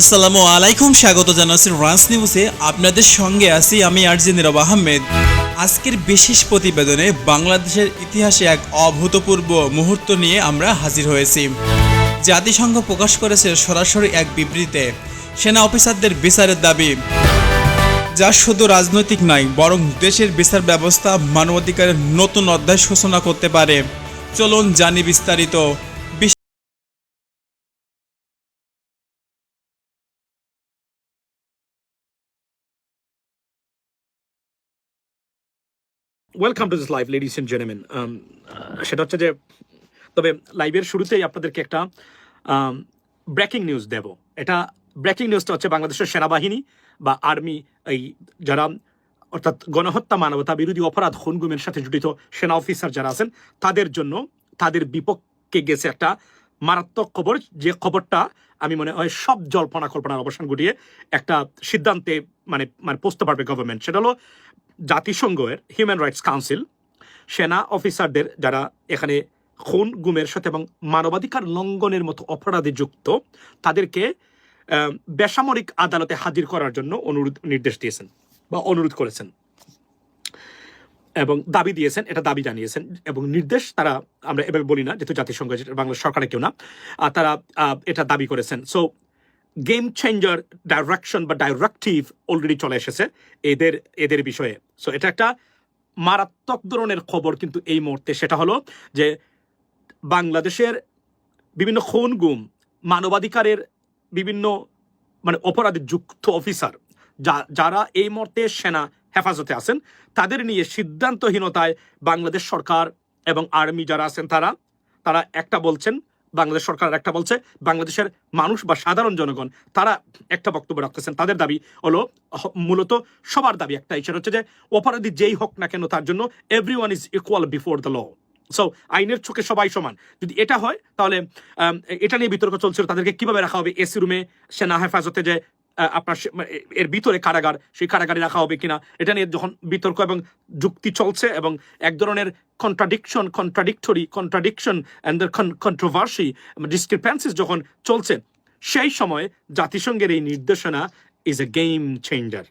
আসসালামু আলাইকুম, স্বাগত জানাচ্ছি রান্স নিউজে আপনাদের সঙ্গে আছি আমি আরজি নীরব আহমেদ। আজকের বিশেষ প্রতিবেদনে বাংলাদেশের ইতিহাসে এক অভূতপূর্ব মুহূর্ত নিয়ে আমরা হাজির হয়েছি। জাতিসংঘ প্রকাশ করেছে সরাসরি এক বিবৃতিতে। সেনা অফিসারদের বিচারের দাবি। যা শুধু রাজনৈতিক নয়, বরং দেশের বিচার ব্যবস্থা, মানবাধিকারের নতুন অধ্যায় সূচনা করতে পারে। চলুন জানি বিস্তারিত। Welcome to this live ladies and gentleman সেটা হচ্ছে যে, তবে লাইভের শুরুতেই আপনাদেরকে একটা ব্রেকিং নিউজ দেব। এটা ব্রেকিং নিউজটা হচ্ছে বাংলাদেশের সেনাবাহিনী বা আর্মি এই যারা, অর্থাৎ গণহত্যা মানবতা বিরোধী অপরাধ খুনগুমের সাথে জড়িত সেনা অফিসার যারা আছেন, তাদের জন্য, তাদের বিপক্ষে গেছে একটা মারাত্মক খবর, যে খবরটা আমি মনে হয় সব জল্পনা কল্পনার অবসান ঘটিয়ে একটা সিদ্ধান্তে মানে মানে পৌঁছতে পারবে গভর্নমেন্ট সেটা হলো জাতিসংঘের হিউম্যান রাইটস কাউন্সিল সেনা অফিসারদের যারা এখানে খুন, গুমের সাথে এবং মানবাধিকার লঙ্ঘনের মতো অপরাধে যুক্ত, তাদেরকে বেসামরিক আদালতে হাজির করার জন্য অনুরোধ, নির্দেশ দিয়েছেন বা অনুরোধ করেছেন। এবং দাবি দিয়েছেন, এটা দাবি জানিয়েছেন এবং নির্দেশ তারা, আমরা এভাবে বলি না, যেহেতু জাতিসংঘ বাংলা সরকারে কেউ না তারা এটা দাবি করেছেন। সো গেম চেঞ্জার ডাইরেকশন বা ডাইরেক্টিভ অলরেডি চলে এসেছে এদের এদের বিষয়ে। সো এটা একটা মারাত্মক ধরনের খবর কিন্তু এই মুহূর্তে। সেটা হলো যে বাংলাদেশের বিভিন্ন খুন গুম, মানবাধিকারের বিভিন্ন মানে অপরাধে যুক্ত অফিসার যা, যারা এই মুহূর্তে সেনা হেফাজতে আছেন, তাদের নিয়ে সিদ্ধান্তহীনতায় বাংলাদেশ সরকার এবং আর্মি যারা আছেন তারা তারা একটা বলছেন, বাংলাদেশ সরকার একটা বলছে, বাংলাদেশের মানুষ বা সাধারণ জনগণ, তারা একটা বক্তব্য রাখতেছেন। তাদের দাবি হলো মূলত সবার দাবি একটাই, সেটা হচ্ছে যে অপরাধী যেই হোক না কেন তার জন্য every one is equal before the law so আইনের চোখে সবাই সমান। যদি এটা হয়, তাহলে এটা নিয়ে বিতর্ক চলছিল, তাদেরকে কীভাবে রাখা হবে? এসি রুমে, সেনা হেফাজতে যে আপনার মানে এর ভিতরে কারাগার, সেই কারাগারে রাখা হবে কিনা, এটা নিয়ে যখন বিতর্ক এবং যুক্তি চলছে এবং এক ধরনের contradiction contradictory contradiction and controversy discrepancies যখন চলছে, সেই সময় জাতিসংঘের এই নির্দেশনা is a game changer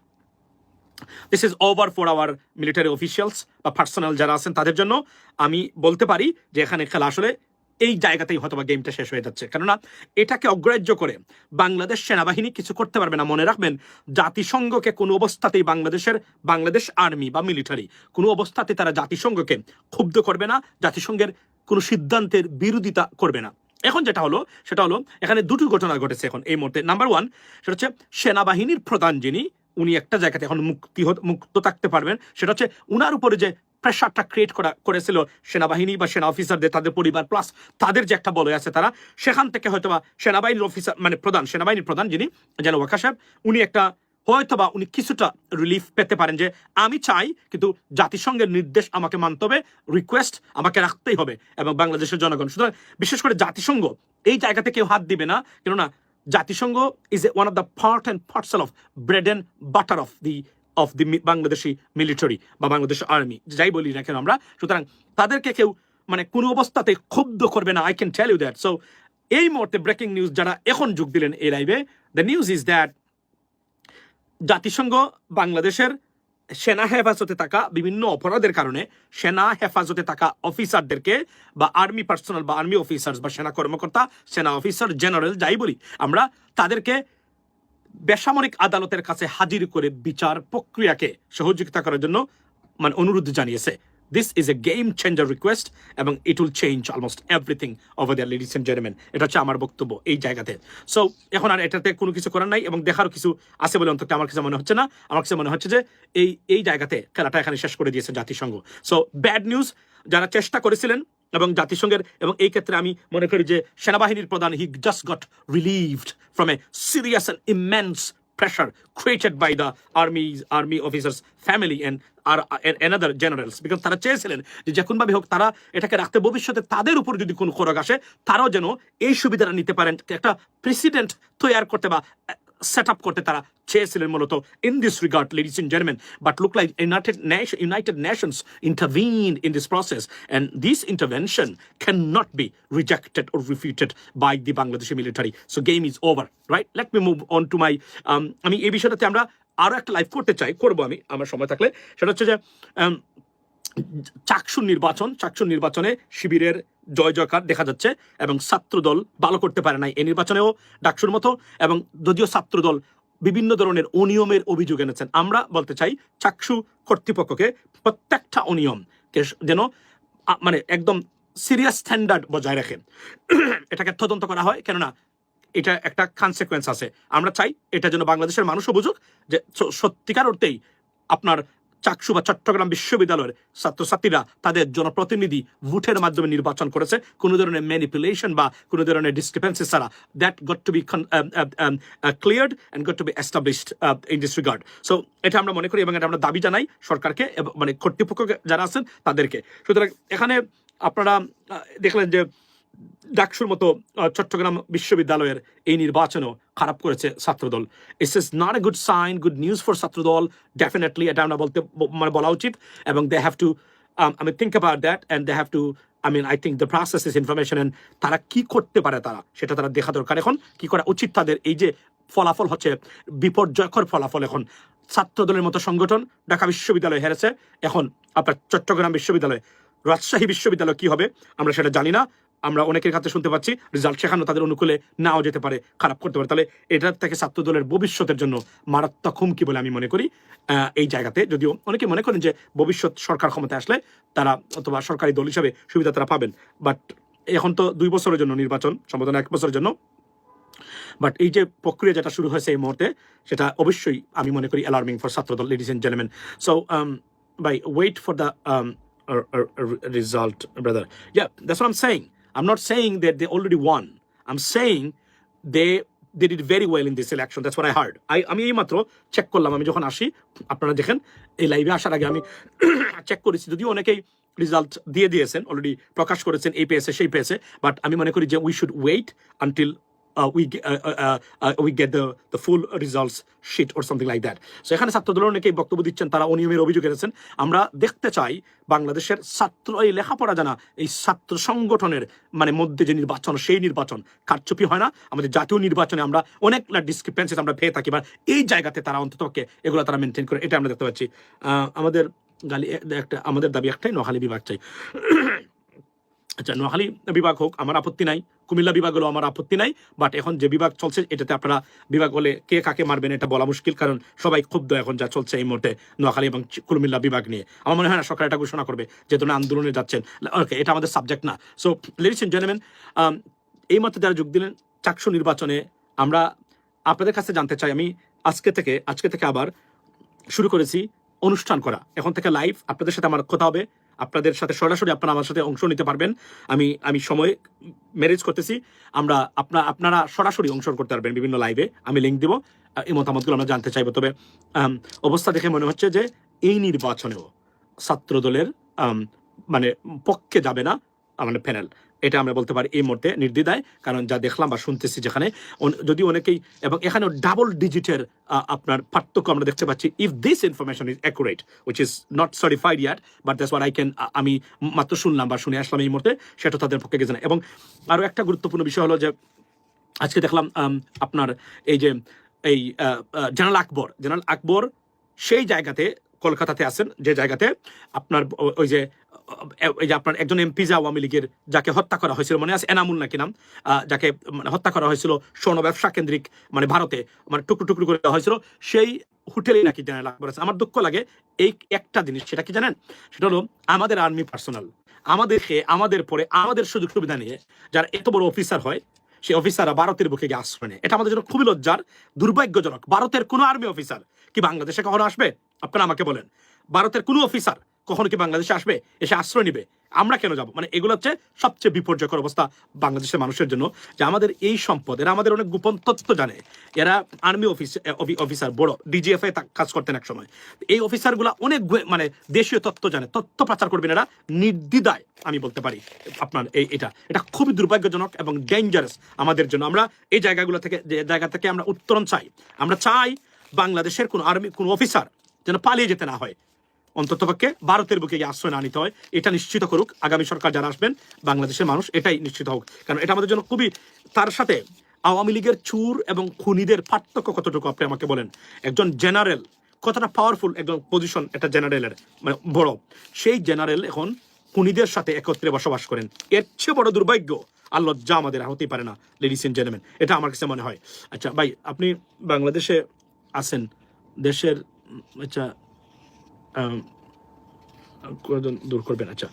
this is over for our military officials বা পার্সোনাল যারা আছেন তাদের জন্য আমি বলতে পারি যে এখানে খেলা আসলে এই জায়গাতেই হয়তো বা গেমটা শেষ হয়ে যাচ্ছে। কেননা এটাকে অগ্রাহ্য করে বাংলাদেশ সেনাবাহিনী কিছু করতে পারবে না। মনে রাখবেন, জাতিসংঘকে কোনো অবস্থাতেই বাংলাদেশের, বাংলাদেশ আর্মি বা মিলিটারি কোনো অবস্থাতে তারা জাতিসংঘকে ক্ষুব্ধ করবে না, জাতিসংঘের কোনো সিদ্ধান্তের বিরোধিতা করবে না। এখন যেটা হলো, সেটা হলো এখানে দুটো ঘটনা ঘটেছে এখন এই মুহূর্তে। নাম্বার ওয়ান সেটা হচ্ছে সেনাবাহিনীর প্রধান যিনি, উনি একটা জায়গাতে এখন মুক্তি মুক্ত থাকতে পারবেন। সেটা হচ্ছে উনার উপরে যে প্রেশারটা ক্রিয়েট করা, করেছিল সেনাবাহিনী বা সেনা অফিসারদের তাদের পরিবার প্লাস তাদের যে একটা বলয় আছে তারা, সেখান থেকে হয়তো বা সেনাবাহিনীর অফিসার মানে প্রধান, সেনাবাহিনীর প্রধান যিনি যেন ওয়াকা সাহেব, উনি একটা, হয়তোবা উনি কিছুটা রিলিফ পেতে পারেন যে, আমি চাই, কিন্তু জাতিসংঘের নির্দেশ আমাকে মানতে হবে রিকোয়েস্ট আমাকে রাখতেই হবে, এবং বাংলাদেশের জনগণ। সুতরাং বিশেষ করে জাতিসংঘ, এই জায়গাতে কেউ হাত দিবে না, কেননা জাতিসংঘ is a one of the part and parcel of bread and butter of the of the Bangladeshi military বা বাংলাদেশ আর্মি যাই বলি না কেন আমরা, সুতরাং তাদেরকে কেউ মানে কোনো অবস্থাতে ক্ষুব্ধ করবে না I can tell you that so এই মুহূর্তে ব্রেকিং নিউজ যারা এখন যোগ দিলেন এই লাইভে দ্য নিউজ ইজ দ্যাট জাতিসংঘ বাংলাদেশের সেনা হেফাজতে থাকা বিভিন্ন অপরাধের কারণে সেনা হেফাজতে থাকা অফিসারদেরকে বা আর্মি পার্সোনাল বা আর্মি অফিসার্স বা সেনা কর্মকর্তা, সেনা অফিসার জেনারেল যাই বলি, আমরা তাদেরকে বেসামরিক আদালতের কাছে হাজির করে বিচার প্রক্রিয়াকে সহযোগিতা করার জন্য মানে অনুরোধ জানিয়েছে। This is a game changer request এবং it will change almost everything over the ladies and gentleman এটা হচ্ছে আমার বক্তব্য এই জায়গাতে। সো এখন আর এটাতে কোনো কিছু করার নাই এবং দেখারও কিছু আছে বলে অন্তত আমার কাছে মনে হচ্ছে না। আমার কাছে মনে হচ্ছে যে এই এই জায়গাতে খেলাটা এখানে শেষ করে দিয়েছে জাতিসংঘ। সো ব্যাড নিউজ যারা চেষ্টা করেছিলেন এবং জাতিসংঘের এবং এই ক্ষেত্রে আমি মনে করি যে সেনাবাহিনীর প্রধান he just got relieved from a serious and immense pressure created by the army army officers, family and, আর other generals. Because তারা চেয়েছিলেন যে যে কোনোভাবে হোক তারা এটাকে রাখতে ভবিষ্যতে তাদের উপর যদি কোনো খরচ আসে, তারাও যেন এই সুবিধাটা নিতে পারেন, একটা প্রেসিডেন্ট তৈরি করতে বা সেট আপ করতে তারা চেয়েছিলেন মূলত in this regard ladies in gentleman but look like United United Nations intervene in this process and this intervention can not be rejected or refuted by the Bangladeshi military So game is over, right? Let me move on to um, আমি এই বিষয়টাতে আমরা আরও একটা live করতে চাই করব আমি আমার সময় থাকলে। সেটা হচ্ছে যে um, চাকসুর নির্বাচন চাকসুর নির্বাচনে শিবিরের জয় জয়কার দেখা যাচ্ছে এবং ছাত্রদল ভালো করতে পারে নাই এই নির্বাচনেও ডাকসুর মতো এবং যদিও ছাত্রদল বিভিন্ন ধরনের অনিয়মের অভিযোগ এনেছেন, আমরা বলতে চাই চাকসু কর্তৃপক্ষকে প্রত্যেকটা অনিয়ম যেন মানে একদম সিরিয়াস স্ট্যান্ডার্ড বজায় রাখে। এটাকে তদন্ত করা হয়, কেননা এটা একটা কনসিকুয়েন্স আছে। আমরা চাই এটা যেন বাংলাদেশের মানুষও বুঝুক যে সত্যিকার অর্থেই আপনার চাকসু বা চট্টগ্রাম বিশ্ববিদ্যালয়ের ছাত্রছাত্রীরা তাদের জনপ্রতিনিধি ভোটের মাধ্যমে নির্বাচন করেছে। কোনো ধরনের ম্যানিপুলেশন বা কোনো ধরনের ডিসক্রিপেন্সি ছাড়া that got to be cleared and got to be established in this regard so এটা আমরা মনে করি এবং এটা আমরা দাবি জানাই সরকারকে মানে কর্তৃপক্ষ যারা আছেন তাদেরকে। সুতরাং এখানে আপনারা দেখলেন যে ডাকসুর মতো চট্টগ্রাম বিশ্ববিদ্যালয়ের এই নির্বাচনও খারাপ করেছে ছাত্রদল। It's is not a good sign good news for Chhatra Dal definitely এটা আমরা বলতে মানে বলা উচিত। এবং দে হ্যাভ টু আমি think about that and they have to I mean I think the process is information and তারা কি করতে পারে তারা, সেটা তারা দেখা দরকার এখন। কি করা উচিত তাদের? এই যে ফলাফল হচ্ছে বিপর্যয়কর ফলাফল এখন। ছাত্রদলের মতো সংগঠন ঢাকা বিশ্ববিদ্যালয় হেরেছে। এখন আপনার চট্টগ্রাম বিশ্ববিদ্যালয় রাজশাহী বিশ্ববিদ্যালয় কি হবে, আমরা সেটা জানি না। আমরা অনেকের কাছে শুনতে পাচ্ছি, রেজাল্ট সেখানেও তাদের অনুকূলে নাও যেতে পারে, খারাপ করতে পারে। তাহলে এটা থেকে ছাত্র দলের ভবিষ্যতের জন্য মারাত্মক হুমকি বলে আমি মনে করি। এই জায়গাতে যদিও অনেকে মনে করেন যে ভবিষ্যৎ সরকার ক্ষমতায় আসলে তারা অথবা সরকারি দল হিসাবে সুবিধা তারা পাবেন। বাট এখন তো দুই বছরের জন্য নির্বাচন সম্বোধনা এক বছরের জন্য। বাট এই যে প্রক্রিয়া যেটা শুরু হয়েছে এই মুহূর্তে, সেটা অবশ্যই আমি মনে করি alarming for Chhatra Dal ladies and gentleman so by wait for the result brother yeah that's what i'm saying. I'm not saying that they already won. I'm saying they they did very well in this election. That's what i heard. I, আমি এই মাত্র check করলাম। আমি যখন আসি আপনারা দেখেন এই লাইভে আসার আগে আমি চেক করেছি। যদিও অনেকেই রেজাল্ট দিয়ে দিয়েছেন অলরেডি প্রকাশ করেছেন এই পেয়েছে সেই পেয়েছে বাট আমি মনে করি যে we should wait until uh, we uh, uh, uh, uh, we get the the full results sheet or something like that. So এখানে ছাত্রদলের অনেকেই বক্তব্য দিচ্ছেন তারা অনিয়মের অভিযোগ এনেছেন। আমরা দেখতে চাই বাংলাদেশের ছাত্র এই লেখাপড়া জানা এই ছাত্র সংগঠনের মানে মধ্যে যে নির্বাচন সেই নির্বাচন কারচুপি হয় না। আমাদের জাতীয় নির্বাচনে আমরা অনেক ডিসক্রিপেন্সিস আমরা পেয়ে থাকি বা এই জায়গাতে তারা অন্তত এগুলো তারা মেনটেন করে এটা আমরা দেখতে পাচ্ছি। আমাদের গালি একটা আমাদের দাবি একটাই নোহালি বিভাগ চাই। আচ্ছা নোয়াখালী বিভাগ হোক, আমার আপত্তি নাই। কুমিল্লা বিভাগ হলো আমার আপত্তি নাই বাট এখন যে বিভাগ চলছে, এটাতে আপনারা বিভাগ হলে কে কাকে মারবেন এটা বলা মুশকিল, কারণ সবাই ক্ষুব্ধ এখন যা চলছে এই মুহূর্তে নোয়াখালী এবং কুমিল্লা বিভাগ নিয়ে। আমার মনে হয় না সরকার এটা ঘোষণা করবে যেহেতু না আন্দোলনে যাচ্ছেন। ওকে এটা আমাদের সাবজেক্ট না। সো লেডিস এন্ড জেন্টলম্যান এই মতে যারা যোগ দিলেন, চাকসু নির্বাচনে আমরা আপনাদের কাছে জানতে চাই, আমি আজকে থেকে আজকে থেকে আবার শুরু করেছি অনুষ্ঠান করা। এখন থেকে লাইভ আপনাদের সাথে আমার কথা হবে। আপনাদের সাথে সরাসরি আপনারা আমার সাথে অংশ নিতে পারবেন। আমি আমি সময় ম্যারেজ করতেছি। আমরা আপনা, আপনারা সরাসরি অংশগ্রহণ করতে পারবেন বিভিন্ন লাইভে আমি লিঙ্ক দেবো। এই মতামতগুলো আমরা জানতে চাইব। তবে অবস্থা দেখে মনে হচ্ছে যে এই নির্বাচনেও ছাত্রদলের মানে পক্ষে যাবে না মানে প্যানেল এটা আমরা বলতে পারি এই মুহূর্তে নির্দ্বিধায়, কারণ যা দেখলাম বা শুনতেছি যেখানে যদি অনেকেই, এবং এখানেও ডাবল ডিজিটের আপনার পার্থক্য আমরা দেখতে পাচ্ছি if this information is accurate which is not certified yet but that's what I can আমি মাত্র শুনলাম বা শুনে আসলাম এই মুহূর্তে, সেটা তাদের পক্ষে গেছে না। এবং আরও একটা গুরুত্বপূর্ণ বিষয় হলো যে, আজকে দেখলাম আপনার এই যে, এই জেনারেল আকবর জেনারেল আকবর সেই জায়গাতে কলকাতাতে আছেন, যে জায়গাতে আপনার ওই যে ওই যে আপনার একজন এমপি যে আওয়ামী লীগের যাকে হত্যা করা হয়েছিল, মনে আছে? এনামুল নাকি নাম? যাকে মানে হত্যা করা হয়েছিল স্বর্ণ ব্যবসা কেন্দ্রিক মানে ভারতে মানে টুকরো টুকরো করে দেওয়া হয়েছিল, সেই হোটেলে নাকি জেনারেল আকবর আছে আমার দুঃখ লাগে এই একটা জিনিস, সেটা কি জানেন? সেটা হলো আমাদের আর্মি পার্সোনাল, আমাদেরকে, আমাদের পরে, আমাদের সুযোগ সুবিধা নিয়ে যারা এত বড় অফিসার হয়, সেই অফিসাররা ভারতের বুকে গিয়ে আশ্রয় নেয়। এটা আমাদের জন্য খুবই লজ্জার, দুর্ভাগ্যজনক। ভারতের কোনো আর্মি অফিসার কি বাংলাদেশে কখনো আসবে? আপনারা আমাকে বলেন। ভারতের কোনো অফিসার কখনো কি বাংলাদেশে আসবে? এসে আশ্রয় নিবে। আমরা কেন যাব? মানে এগুলো হচ্ছে সবচেয়ে বিপর্যয়কর অবস্থা বাংলাদেশের মানুষের জন্য, যে আমাদের এই সম্পদ এরা আমাদের অনেক গোপন তথ্য জানে। এরা আর্মি অফিস অফিসার, বড় ডিজিএফ এ কাজ করতেন এক সময় এই অফিসারগুলো অনেক মানে দেশীয় তথ্য জানে। তথ্য পাচার করবেন এরা নির্দ্বিধায়, আমি বলতে পারি আপনার এই, এটা। এটা খুবই দুর্ভাগ্যজনক এবং ডেঞ্জারাস আমাদের জন্য। আমরা এই জায়গাগুলো থেকে, যে জায়গা থেকে আমরা উত্তরণ চাই। আমরা চাই বাংলাদেশের কোন আর্মি, কোন অফিসার যেন পালিয়ে যেতে না হয়। অন্ততপক্ষে ভারতের বুকে আশ্রয় না নিতে হয়। এটা নিশ্চিত করুক, আগামী সরকার যারা আসবেন, বাংলাদেশের মানুষ এটাই নিশ্চিত হোক। কারণ এটা আমাদের জন্য খুবই, তার সাথে আওয়ামী লীগের চুর এবং খুনিদের পার্থক্য কতটুকু আপনি আমাকে বলেন? একজন জেনারেল, কতটা পাওয়ারফুল একজন পজিশন একটা জেনারেলের মানে বড়। সেই জেনারেল এখন খুনিদের সাথে একত্রে বসবাস করেন। এর চেয়ে বড় দুর্ভাগ্য আর লজ্জা আমাদের হতেই পারে না লেডিস এন্ড জেন্টলম্যান এটা আমার কাছে মনে হয়। আচ্ছা ভাই, আপনি বাংলাদেশে আছেন। দেশের আচ্ছা দূর করবেন? আচ্ছা।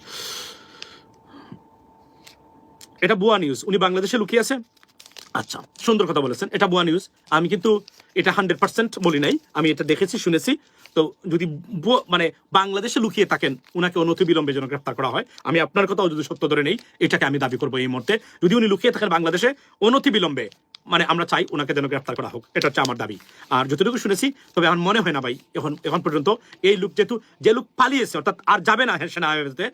এটা বুয়া নিউজ উনি বাংলাদেশে লুকিয়ে আছে আচ্ছা সুন্দর কথা বলেছেন। এটা বুয়া নিউজ আমি কিন্তু এটা হান্ড্রেড পার্সেন্ট বলি নাই। আমি এটা দেখেছি, শুনেছি। তো যদি মানে বাংলাদেশে লুকিয়ে থাকেন, উনাকে অনতি বিলম্বে যেন গ্রেফতার করা হয়, আমি আপনার কথাও যদি সত্য ধরে নেই, এটাকে আমি দাবি করব এই মুহূর্তে। যদি উনি লুকিয়ে থাকেন বাংলাদেশে, অনতি বিলম্বে মানে আমরা চাই ওনাকে যেন গ্রেফতার করা হোক। এটা হচ্ছে আমার দাবি। আর যতটুকু শুনেছি, তবে আমার মনে হয় না ভাই, এখন এখন পর্যন্ত এই লোক যেহেতু, যে লোক পালিয়েছে, অর্থাৎ আর যাবে না সেনা আয়োজনে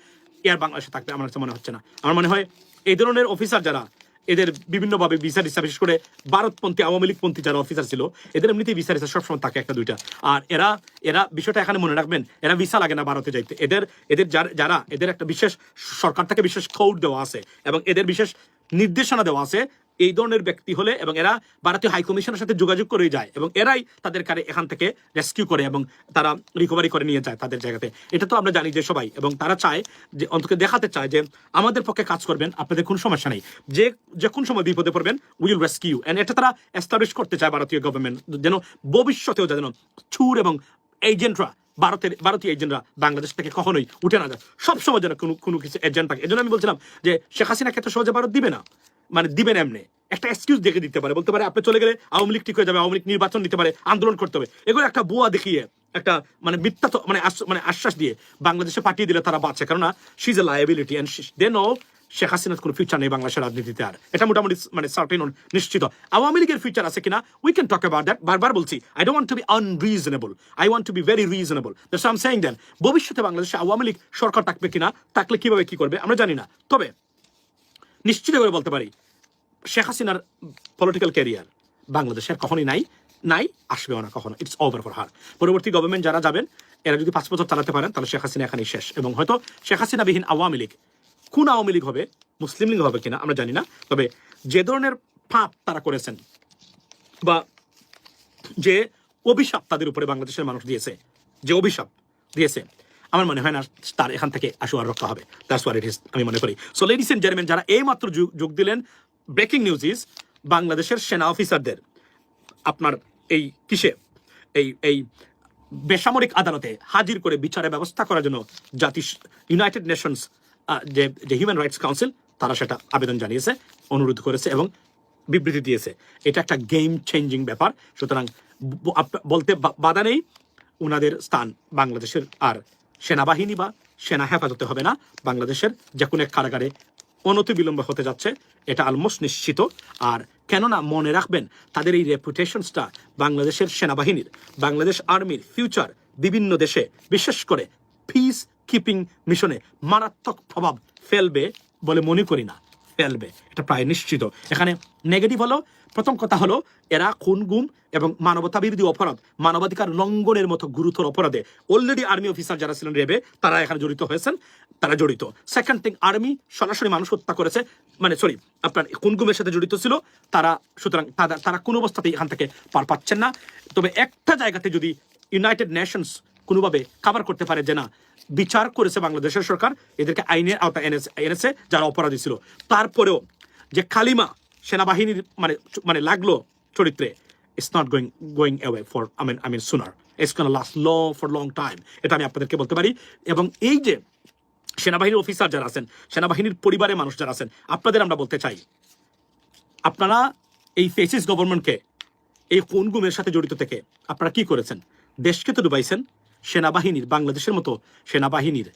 এর বাংলাদেশে থাকবে আমার কাছে মনে হচ্ছে না। আমার মনে হয় এই ধরনের অফিসার যারা এদের বিভিন্নভাবে বিচার ইচ্ছা বিশেষ করে ভারতপন্থী, আওয়ামী লীগপন্থী যারা অফিসার ছিল, এদের এমনিতেই বিচার ইচ্ছা সবসময় থাকে একটা, দুইটা। আর এরা এরা বিষয়টা এখানে মনে রাখবেন, এরা ভিসা লাগে না ভারতে যাইতে। এদের এদের যার- যারা, এদের একটা বিশেষ সরকার থেকে বিশেষ খৌর দেওয়া আছে এবং এদের বিশেষ নির্দেশনা দেওয়া আছে এই ধরনের ব্যক্তি হলে এবং এরা ভারতীয় হাই কমিশনের সাথে যোগাযোগ করে যায় এবং এরাই তাদের কারে এখান থেকে রেস্কিউ করে এবং তারা রিকভারি করে নিয়ে যায় তাদের জায়গাতে। এটা তো আমরা জানি যে সবাই এবং তারা চায় যে, অন্তত দেখাতে চায় যে, আমাদের পক্ষে কাজ করবেন, আপনাদের কোনো সমস্যা নেই। যে যে কোন সময় বিপদে পড়বেন উইল রেস্কিউ এন্ড এটা তারা এস্টাবলিশ করতে চায় ভারতীয় গভর্নমেন্ট যেন ভবিষ্যতেও যেন চুর এবং এজেন্টরা ভারতের, ভারতীয় এজেন্টরা বাংলাদেশ থেকে কখনোই উঠে না যায়। সবসময় যেন কোনো কোনো কিছু এজেন্ট থাকে। এজন্য আমি বলছিলাম যে, শেখ হাসিনাকে তো সহজে ভারত দিবে না। মানে দিবেন এমনি। একটা এক্সকিউজ দেখে দিতে পারে। বলতে পারে, আপনি চলে গেলে আওয়ামী লীগ ঠিক হয়ে যাবে, আওয়ামী লীগ নির্বাচন দিতে পারে, আন্দোলন করতে হবে। এগুলো একটা বুয়া দেখিয়ে, একটা মানে মিথ্যা মানে মানে আশ্বাস দিয়ে বাংলাদেশে পাঠিয়ে দিলে তারা বাঁচে। কেননা she is a liability and they know Sheikh হাসিনার কোনো ফিউচার নেই বাংলাদেশের রাজনীতিতে আর। এটা মোটামুটি মানে সার্টেন নিশ্চিত। আওয়ামী লীগের ফিউচার আছে কিনা we can talk about that বারবার বলছি I don't want to be unreasonable I want to be very reasonable that's I am saying then ভবিষ্যতে বাংলাদেশে আওয়ামী লীগ সরকার থাকবে কিনা, থাকলে কীভাবে কি করবে, আমরা জানি না। তবে নিশ্চিত করে বলতে পারি, শেখ হাসিনার পলিটিক্যাল ক্যারিয়ার বাংলাদেশের কখনই নাই নাই আসবেও না কখনো ইটস ওভার ফর হার পরবর্তী গভর্নমেন্ট যারা যাবেন, এরা যদি পাঁচ বছর চালাতে পারেন, তাহলে শেখ হাসিনা এখানেই শেষ। এবং হয়তো শেখ হাসিনা হাসিনাবিহীন আওয়ামী লীগ, কোন আওয়ামী লীগ হবে, মুসলিম লীগ হবে কিনা, আমরা জানি না। তবে যে ধরনের পাপ তারা করেছেন, বা যে অভিশাপ তাদের উপরে বাংলাদেশের মানুষ দিয়েছে, যে অভিশাপ দিয়েছে আমার মনে হয় না তার এখান থেকে আসু আর রক্ষা হবে। দ্যাটস ওয়ার ইট ইজ আমি মনে করি। সো লেডিস এন্ড জেন্টলম্যান যারা এই মাত্র যোগ- যোগ দিলেন ব্রেকিং নিউজ ইজ বাংলাদেশের সেনা অফিসারদের আপনার এই কিসে, এই এই বেসামরিক আদালতে হাজির করে বিচারের ব্যবস্থা করার জন্য জাতি ইউনাইটেড নেশনস যে যে হিউম্যান রাইটস কাউন্সিল তারা সেটা আবেদন জানিয়েছে, অনুরোধ করেছে এবং বিবৃতি দিয়েছে। এটা একটা গেম চেঞ্জিং ব্যাপার। সুতরাং বলতে বাধা নেই। ওনাদের স্থান বাংলাদেশের আর সেনাবাহিনী বা সেনা হেফাজতে হবে না। বাংলাদেশের যে কোনো এক কারাগারে অনতি বিলম্ব হতে যাচ্ছে, এটা অলমোস্ট নিশ্চিত। আর কেননা মনে রাখবেন, তাদের এই রেপুটেশনসটা বাংলাদেশের সেনাবাহিনীর, বাংলাদেশ আর্মির ফিউচার বিভিন্ন দেশে, বিশেষ করে পিস কিপিং মিশনে মারাত্মক প্রভাব ফেলবে বলে মনে করি না। ফেলবে, এটা প্রায় নিশ্চিত। এখানে নেগেটিভ হলো প্রথম কথা হলো, এরা খুন, গুম এবং মানবতা বিরোধী অপরাধ, মানবাধিকার লঙ্ঘনের মতো গুরুতর অপরাধে। অলরেডি আর্মি অফিসার যারা ছিলেন রেবে, তারা এখানে জড়িত হয়েছেন, তারা জড়িত। সেকেন্ড থিং আর্মি সরাসরি মানুষ হত্যা করেছে মানে সরি আপনার খুন, গুমের সাথে জড়িত ছিল, তারা সুতরাং তারা- কোনো অবস্থাতেই এখান থেকে পার পাচ্ছেন না। তবে একটা জায়গাতে যদি ইউনাইটেড নেশনস কোনোভাবে কাভার করতে পারে যে না, বিচার করেছে বাংলাদেশের সরকার, এদেরকে আইনের আওতায় এনেছে এনেছে যারা অপরাধী ছিল। তারপরেও যে কালিমা সেনাবাহিনীর মানে মানে লাগল চরিত্রে it's not going going away for I mean I mean sooner it's gonna last law for long time এটা আমি আপনাদেরকে বলতে পারি। এবং এই যে সেনাবাহিনীর অফিসার যারা আছেন, সেনাবাহিনীর পরিবারের মানুষ যারা আছেন, আপনাদের আমরা বলতে চাই, আপনারা এই ফেসিস গভর্নমেন্টকে এই কোন গুমের সাথে জড়িত থেকে আপনারা কি করেছেন? দেশকে তো ডুবাইছেন, সেনাবাহিনীর, বাংলাদেশের মতো সেনাবাহিনীর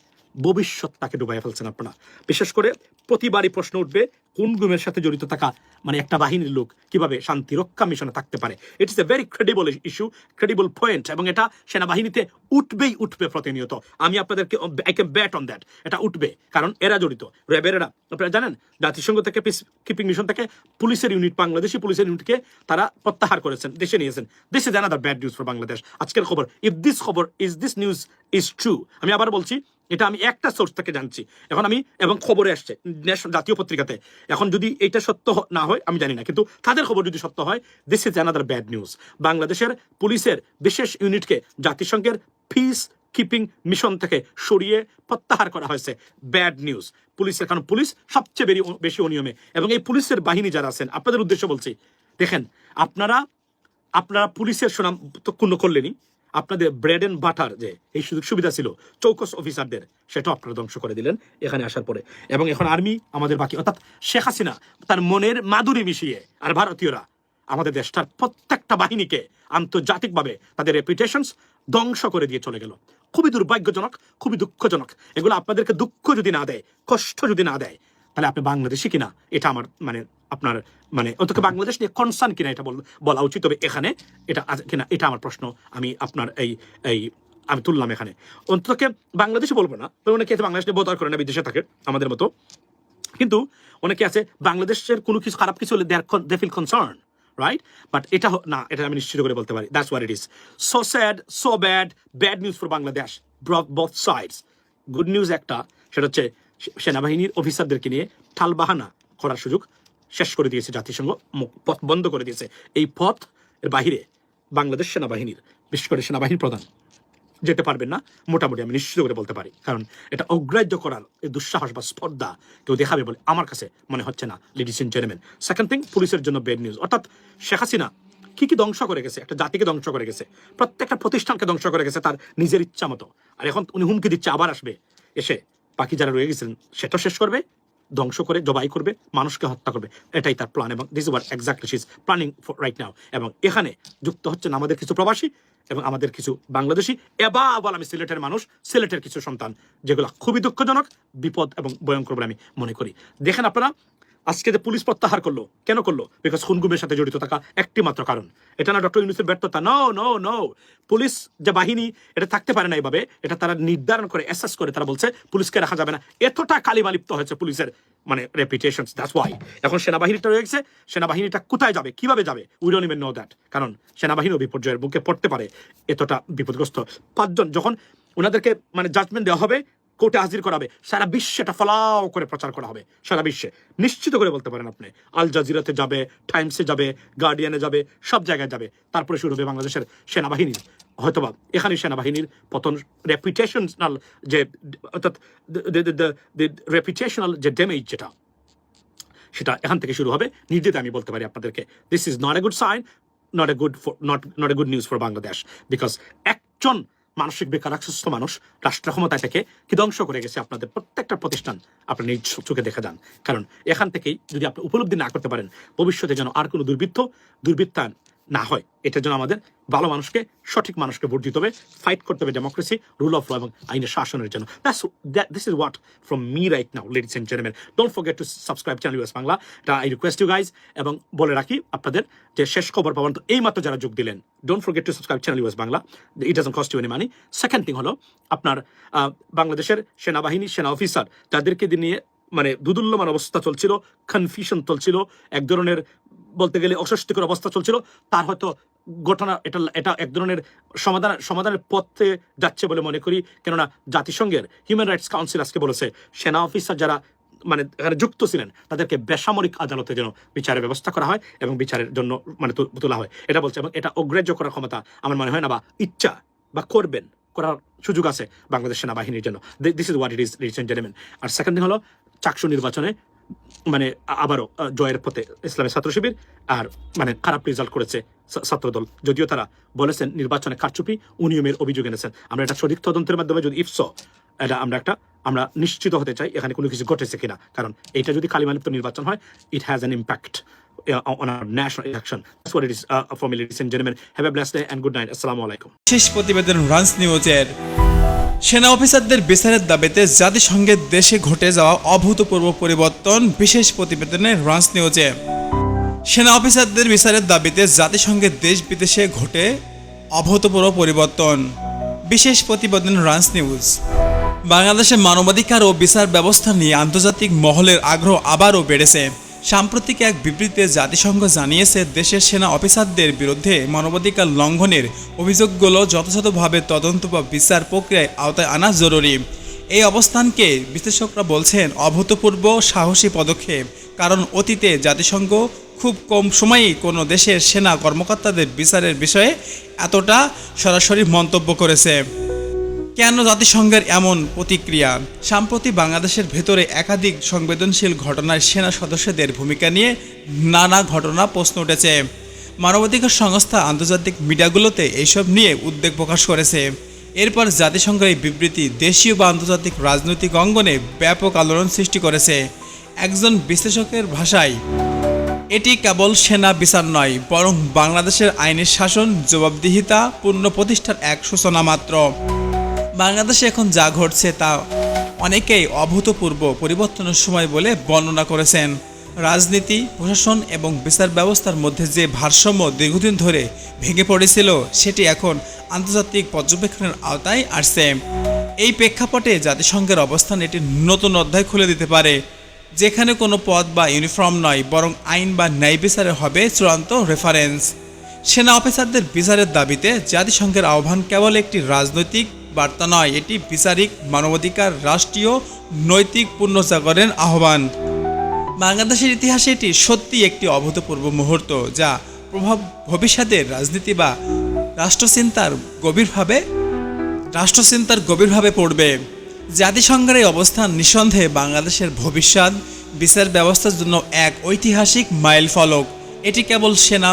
ভবিষ্যৎ তাকে ডুবাই ফেলছেন আপনারা। বিশেষ করে প্রতিবারই প্রশ্ন উঠবে, কোন গুমের সাথে জড়িত থাকা মানে একটা বাহিনীর লোক কীভাবে শান্তি রক্ষা মিশনে থাকতে পারে। It is a very credible issue credible point এবং এটা সেনাবাহিনীতে উঠবেই উঠবে প্রতিনিয়ত। আমি আপনাদেরকে I can bet on that এটা উঠবে, কারণ এরা জড়িত র্যাবেরা আপনারা জানেন, জাতিসংঘ থেকে পিস কিপিং মিশন থেকে পুলিশের ইউনিট বাংলাদেশি পুলিশের ইউনিটকে তারা প্রত্যাহার করেছেন, দেশে নিয়েছেন। This is another bad news for Bangladesh আজকের খবর ইফ দিস খবর is this news is true আমি আবার বলছি এটা আমি একটা সোর্স থেকে জানছি। এখন আমি, এবং খবরে আসছে জাতীয় পত্রিকাতে। এখন যদি এটা সত্য না হয়, আমি জানি না। কিন্তু তাদের খবর যদি সত্য হয় this is another bad news বাংলাদেশের পুলিশের বিশেষ ইউনিটকে জাতিসংঘের পিস কিপিং মিশন থেকে সরিয়ে প্রত্যাহার করা হয়েছে। ব্যাড নিউজ পুলিশের কারণ পুলিশ সবচেয়ে বেশি অনিয়মে। এবং এই পুলিশের বাহিনী যারা আছেন, আপনাদের উদ্দেশ্য বলছি, দেখেন, আপনারা আপনারা পুলিশের সুনাম তো ক্ষুণ্ণ করলেনই। আপনাদের ব্রেড এন্ড বাটার যে এই সুযোগ সুবিধা ছিল, চৌকস অফিসারদের সেটাও আপনারা ধ্বংস করে দিলেন এখানে আসার পরে। এবং এখন আর্মি আমাদের বাকি, অর্থাৎ শেখ হাসিনা তার মনের মাধুরী মিশিয়ে, আর ভারতীয়রা আমাদের দেশটার প্রত্যেকটা বাহিনীকে আন্তর্জাতিকভাবে তাদের রেপুটেশনস ধ্বংস করে দিয়ে চলে গেল। খুবই দুর্ভাগ্যজনক, খুবই দুঃখজনক। এগুলো আপনাদেরকে দুঃখ যদি না দেয়, কষ্ট যদি না দেয় তাহলে আপনি বাংলাদেশি কিনা? এটা আমার মানে আপনার মানে অন্তত বাংলাদেশ নিয়ে কনসার্ন কিনা এটা বল- উচিত। তবে এখানে এটা কিনা, এটা আমার প্রশ্ন। আমি আপনার এই এই, আমি তুললাম এখানে। অন্ততকে বাংলাদেশে বলব না। অনেকে বাংলাদেশ নিয়ে বোধ করে না, বিদেশে থাকে আমাদের মতো। কিন্তু অনেকে আছে বাংলাদেশের কোনো কিছু খারাপ কিছু হলে they feel concern right but এটা না, এটা আমি নিশ্চিত করে বলতে পারি। That's war it is so sad so bad bad news for Bangladesh both sides good news একটা, সেটা হচ্ছে সেনাবাহিনীর অফিসারদেরকে নিয়ে টালবাহানা করার সুযোগ শেষ করে দিয়েছে জাতিসংঘ। পথ বন্ধ করে দিয়েছে। এই পথ এর বাহিরে বাংলাদেশ সেনাবাহিনীর, বিশেষ করে সেনাবাহিনী প্রধান যেতে পারবেন না, মোটামুটি আমি নিশ্চিত করে বলতে পারি। কারণ এটা অগ্রাহ্য করার দুঃসাহস বা স্পর্ধা কেউ দেখাবে বলে আমার কাছে মনে হচ্ছে না ladies and gentleman second thing পুলিশের জন্য বেড নিউজ অর্থাৎ শেখ হাসিনা কি কি ধ্বংস করে গেছে, একটা জাতিকে ধ্বংস করে গেছে, প্রত্যেকটা প্রতিষ্ঠানকে ধ্বংস করে গেছে তার নিজের ইচ্ছা মতো। আর এখন উনি হুমকি দিচ্ছে, আবার আসবে, এসে বাকি যারা রয়ে গেছিলেন সেটা শেষ করবে, ধ্বংস করে জবাই করবে, মানুষকে হত্যা করবে। এটাই তার প্ল্যান এবং this war exactly she's planning right now এবং এখানে যুক্ত হচ্ছেন আমাদের কিছু প্রবাসী এবং আমাদের কিছু বাংলাদেশি এবার আবার আমি সিলেটের মানুষ, সিলেটের কিছু সন্তান, যেগুলো খুবই দুঃখজনক, বিপদ এবং ভয়ঙ্কর বলে আমি মনে করি। দেখেন আপনারা আজকে যে পুলিশ প্রত্যাহার করল, কেন করল? বিকজ খুনগুমের সাথে জড়িত থাকা একটি মাত্র কারণ। এটা না ডক্টর ইউনুসের ব্যর্থতা নো নো নো পুলিশ যে বাহিনী, এটা থাকতে পারে না এইভাবে এটা তারা নির্ধারণ করে অ্যাসেস করে। তারা বলছে, পুলিশকে রাখা যাবে না। এতটা কালিমালিপ্ত হয়েছে পুলিশের মানে রেপুটেশন দ্যাটস ওয়াই এখন সেনাবাহিনীটা রয়েছে সেনাবাহিনীটা কোথায় যাবে, কীভাবে যাবে? We don't even know that কারণ সেনাবাহিনীও বিপর্যয়ের বুকে পড়তে পারে। এতটা বিপদগ্রস্ত। পাঁচজন, যখন ওনাদেরকে মানে জাজমেন্ট দেওয়া হবে কোর্টে হাজির করা হবে সারা বিশ্বে এটা ফলাও করে প্রচার করা হবে, সারা বিশ্বে। নিশ্চিত করে বলতে পারেন আপনি, আল জাজিরাতে যাবে, টাইমসে যাবে, গার্ডিয়ানে যাবে, সব জায়গায় যাবে, তারপরে শুরু হবে বাংলাদেশের সেনাবাহিনীর। হয়তোবা এখানে সেনাবাহিনীর পতন রেপুটেশনাল যে, অর্থাৎ রেপুটেশনাল যে ড্যামেজ যেটা, সেটা এখান থেকে শুরু হবে। নির্দ্বিধে আমি বলতে পারি আপনাদেরকে this is not a good sign not a good for not not a good news for Bangladesh because একজন মানসিক বেকার সুস্থ মানুষ, রাষ্ট্র ক্ষমতায় থেকে কি ধ্বংস করে গেছে আপনাদের প্রত্যেকটা প্রতিষ্ঠান আপনি নিজ চোখে দেখা যান। কারণ এখান থেকেই যদি আপনি উপলব্ধি না করতে পারেন, ভবিষ্যতে যেন আর কোনো দুর্বৃত্ত, দুর্বৃত্তায়ন না হয়। এটার জন্য আমাদের ভালো মানুষকে, সঠিক মানুষকে ভোট দিতে হবে ফাইট করতে হবে ডেমোক্রেসি রুল অফ ল এবং আইনের শাসনের জন্য। This is what from me right now ladies and gentleman don't forget to subscribe channel US Bangla এটা আই রিকোয়েস্ট ইউ গাইজ এবং বলে রাখি আপনাদের যে শেষ খবর পাবেন তো এই মাত্র যারা যোগ দিলেন don't forget to subscribe channel US Bangla it doesn't cost you any money second thing হলো, আপনার বাংলাদেশের সেনাবাহিনী, সেনা অফিসার যাদেরকে দিয়ে নিয়ে মানে দুদুল্যমান অবস্থা চলছিল কনফিউশন চলছিল, এক ধরনের বলতে গেলে অস্বস্তিকর অবস্থা চলছিল। তার হয়তো ঘটনা এটা এটা এক ধরনের সমাধান, সমাধানের পথে যাচ্ছে বলে মনে করি। কেননা জাতিসংঘের হিউম্যান রাইটস কাউন্সিল আজকে বলেছে, সেনা অফিসার যারা মানে এখানে যুক্ত ছিলেন, তাদেরকে বেসামরিক আদালতে যেন বিচারের ব্যবস্থা করা হয় এবং বিচারের জন্য মানে তোলা হয়। এটা বলছে এবং এটা অগ্রাহ্য করার ক্ষমতা আমার মনে হয় না বা ইচ্ছা বা করবেন, করার সুযোগ আছে বাংলাদেশ সেনাবাহিনীর জন্য। This is what it is recent জেনেমেন আর সেকেন্ড থিং হলো, চাকসু নির্বাচনে মানে আবারও জয়ের পথে ইসলামী ছাত্র শিবির আর মানে খারাপ রেজাল্ট করেছে ছাত্রদল। যদিও তারা বলেছেন নির্বাচনে কারচুপি অনিয়মের অভিযোগ এনেছেন। আমরা এটা সঠিক তদন্তের মাধ্যমে যদি ইফস, এটা আমরা একটা, আমরা নিশ্চিত হতে চাই এখানে কোনো কিছু ঘটেছে কিনা। কারণ এটা যদি কালিমালিপ্ত নির্বাচন হয় ইট হ্যাজ অ্যান ইম্প্যাক্ট. শেষ প্রতিবেদন রান্স নিউজের সেনা অফিসারদের বিচারের দাবিতে জাতিসংঘের দেশে ঘটে যাওয়া অভূতপূর্ব পরিবর্তন বিশেষ প্রতিবেদনে রান্স নিউজে। সেনা অফিসারদের বিচারের দাবিতে জাতিসংঘের দেশ বিদেশে ঘটে অভূতপূর্ব পরিবর্তন। বিশেষ প্রতিবেদন রান্স নিউজ। বাংলাদেশে মানবাধিকার ও বিচার ব্যবস্থা নিয়ে আন্তর্জাতিক মহলের আগ্রহ আবারও বেড়েছে। সাম্প্রতিক এক বিবৃতিতে জাতিসংঘ জানিয়েছে, দেশের সেনা অফিসারদের বিরুদ্ধে মানবাধিকার লঙ্ঘনের অভিযোগগুলো যথাযথভাবে তদন্ত বা বিচার প্রক্রিয়ায় আওতায় আনা জরুরি। এই অবস্থানকে বিশ্লেষকরা বলছেন, অভূতপূর্ব সাহসী পদক্ষেপ, কারণ অতীতে জাতিসংঘ খুব কম সময়েই কোনো দেশের সেনা কর্মকর্তাদের বিচারের বিষয়ে এতটা সরাসরি মন্তব্য করেছে। কেন জাতিসংঘের এমন প্রতিক্রিয়া? সম্প্রতি বাংলাদেশের ভেতরে একাধিক সংবেদনশীল ঘটনায় সেনা সদস্যদের ভূমিকা নিয়ে নানা ঘটনা প্রশ্ন উঠেছে। মানবাধিকার সংস্থা আন্তর্জাতিক মিডিয়াগুলোতে এইসব নিয়ে উদ্বেগ প্রকাশ করেছে। এরপর জাতিসংঘের এই বিবৃতি দেশীয় বা আন্তর্জাতিক রাজনৈতিক অঙ্গনে ব্যাপক আলোড়ন সৃষ্টি করেছে। একজন বিশ্লেষকের ভাষায়, এটি কেবল সেনা বিচার নয়, বরং বাংলাদেশের আইনের শাসন, জবাবদিহিতা পূর্ণ প্রতিষ্ঠার এক সূচনা মাত্র। বাংলাদেশে এখন যা ঘটছে তা অনেকেই অভূতপূর্ব পরিবর্তনের সময় বলে বর্ণনা করেছেন। রাজনীতি, প্রশাসন এবং বিচার ব্যবস্থার মধ্যে যে ভারসাম্য দীর্ঘদিন ধরে ভেঙে পড়েছিল, সেটি এখন আন্তর্জাতিক পর্যবেক্ষণের আওতায় আসছে। এই প্রেক্ষাপটে জাতিসংঘের অবস্থান এটি নতুন অধ্যায় খুলে দিতে পারে, যেখানে কোনো পদ বা ইউনিফর্ম নয়, বরং আইন বা ন্যায় বিচারে হবে চূড়ান্ত রেফারেন্স সেনা অফিসারদের বিচারের দাবিতে জাতিসংঘের আহ্বান কেবল একটি রাজনৈতিক বার্তা নয়, এটি বিচারিক মানবাধিকার রাষ্ট্রীয় নৈতিক পুনর্জাগরণের আহ্বান। বাংলাদেশের ইতিহাসে এটি সত্যি একটি অভূতপূর্ব মুহূর্ত, যা প্রভাব ভবিষ্যতের রাজনীতি বা রাষ্ট্রচিন্তার গভীরভাবে রাষ্ট্রচিন্তার গভীরভাবে পড়বে। জাতিসংঘের এই অবস্থান নিঃসন্দেহে বাংলাদেশের ভবিষ্যৎ বিচার ব্যবস্থার জন্য এক ঐতিহাসিক মাইল ফলক এটি কেবল সেনা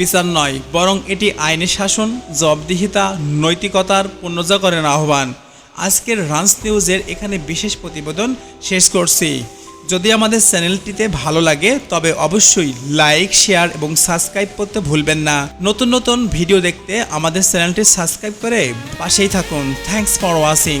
বিচার নয়, বরং এটি আইনি শাসন জবদিহিতা নৈতিকতার পুনর্জাগরণের আহ্বান। আজকের রান্স নিউজের এখানে বিশেষ প্রতিবেদন শেষ করছি। যদি আমাদের চ্যানেলটিতে ভালো লাগে, তবে অবশ্যই লাইক, শেয়ার এবং সাবস্ক্রাইব করতে ভুলবেন না। নতুন নতুন ভিডিও দেখতে আমাদের চ্যানেলটি সাবস্ক্রাইব করে পাশেই থাকুন। Thanks for watching